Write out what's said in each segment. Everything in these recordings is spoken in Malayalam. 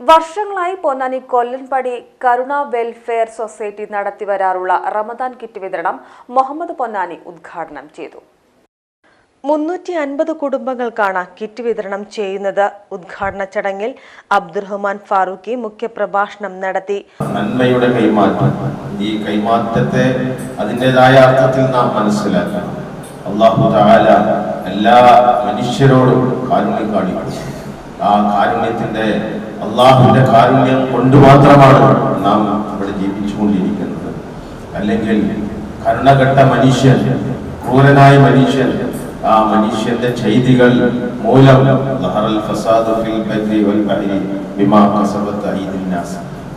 വർഷങ്ങളായി പൊന്നാനി കൊല്ലൻപടി കരുണ വെൽഫെയർ സൊസൈറ്റി നടത്തിവരാറുള്ള റമദാൻ കിറ്റ് വിതരണം മുഹമ്മദ് പൊന്നാനി ഉദ്ഘാടനം ചെയ്തു. മുന്നൂറ്റി അൻപത് കുടുംബങ്ങൾക്കാണ് കിറ്റ് വിതരണം ചെയ്യുന്നത്. ഉദ്ഘാടന ചടങ്ങിൽ അബ്ദുറഹ്മാൻ ഫാറൂഖി മുഖ്യപ്രഭാഷണം നടത്തി. നന്മയുടെ കൈമാറ്റം. ഈ കൈമാറ്റത്തെ അതിന്റെതായ അർത്ഥത്തിൽ നാം മനസ്സിലാക്കണം. അള്ളാഹു എല്ലാ മനുഷ്യരോടും കാരുണ്യം കാണിക്കുന്നു. ആ കാരുണ്യത്തിന്റെ അള്ളാഹുവിന്റെ കാരുണ്യം കൊണ്ട് മാത്രമാണ് നാം ഇവിടെ ജീവിച്ചുകൊണ്ടിരിക്കുന്നത്. അല്ലെങ്കിൽ കരുണഘട്ട മനുഷ്യൻ ക്രൂരനായ മനുഷ്യൻ ആ മനുഷ്യന്റെ ചെയ്തികൾ മൂലം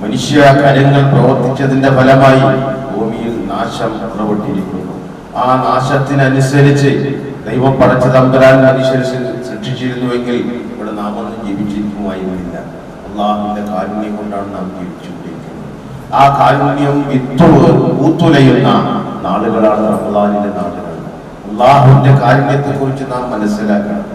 മനുഷ്യ കാര്യങ്ങൾ പ്രവർത്തിച്ചതിന്റെ ഫലമായി ഭൂമിയിൽ നാശം പുറപ്പെട്ടിരിക്കുന്നു ആ നാശത്തിനനുസരിച്ച് ദൈവം പടച്ച തമ്പുരാൻ മനുഷ്യരെ സൃഷ്ടിച്ചിരുന്നുവെങ്കിൽ ഇവിടെ നാം ഒന്നും ജീവിച്ചിരിക്കുമായിരുന്നില്ല. അള്ളാഹുവിന്റെ കാരുണ്യം കൊണ്ടാണ് നാം ജീവിച്ചുകൊണ്ടിരിക്കുന്നത്. ആ കാരുണ്യം വിത്തു ഊത്തുലയുന്ന നാളുകളാണ് റമദാനിന്റെ നാളുകൾ. കാരുണ്യത്തെ കുറിച്ച് നാം മനസ്സിലാക്കണം.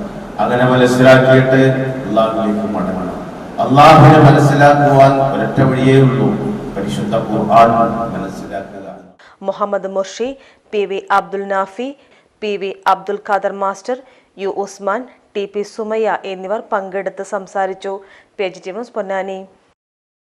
അങ്ങനെ മനസ്സിലാക്കിയിട്ട് അള്ളാഹുലേക്ക് മടങ്ങണം. അള്ളാഹുവിനെ മനസ്സിലാക്കുവാൻ ഒരൊറ്റ വഴിയേ ഉള്ളൂ. പരിശുദ്ധ ഖുർആൻ മനസ്സിലാക്കുക Muhammad Murshi P V Abdul Nafi P V Abdul Khader master U Usman T P Sumayya എന്നിവർ പങ്കെടുത്ത് സംസാരിച്ചു. P H Ponnani.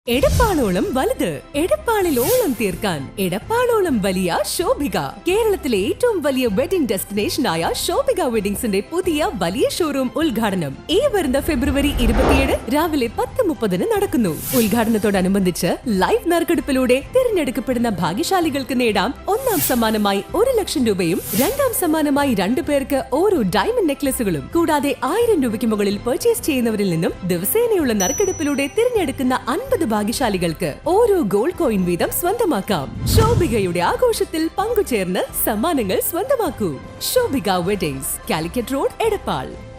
എടപ്പാളോളം വലുത് എടപ്പാളിൽ ഓളം തീർക്കാൻ എടപ്പാളോളം വലിയ ശോഭിക. കേരളത്തിലെ ഏറ്റവും വലിയ വെഡിംഗ് ഡെസ്റ്റിനേഷനായ ശോഭിക വെഡിംഗ്സിന്റെ പുതിയ വലിയ ഷോറൂം ഉദ്ഘാടനം ഈ വരുന്ന ഫെബ്രുവരി ഇരുപത്തിയേഴ് രാവിലെ പത്ത് മുപ്പതിന് നടക്കുന്നു. ഉദ്ഘാടനത്തോടനുബന്ധിച്ച് ലൈവ് നറുക്കെടുപ്പിലൂടെ തിരഞ്ഞെടുക്കപ്പെടുന്ന ഭാഗ്യശാലികൾക്ക് നേടാം ഒന്നാം സമ്മാനമായി ഒരു ലക്ഷം രൂപയും രണ്ടാം സമ്മാനമായി രണ്ടു പേർക്ക് ഓരോ ഡയമണ്ട് നെക്ലസുകളും കൂടാതെ ആയിരം രൂപയ്ക്ക് മുകളിൽ പർച്ചേസ് ചെയ്യുന്നവരിൽ നിന്നും ദിവസേനയുള്ള നറുക്കെടുപ്പിലൂടെ തിരഞ്ഞെടുക്കുന്ന അൻപത് ഭാഗ്യശാലികൾക്ക് ഓരോ ഗോൾഡ് കോയിൻ വീതം സ്വന്തമാക്കാം. ശോഭികയുടെ ആഘോഷത്തിൽ പങ്കുചേർന്ന് സമ്മാനങ്ങൾ സ്വന്തമാക്കൂ. Shobhika weddings Calicut road Edappal.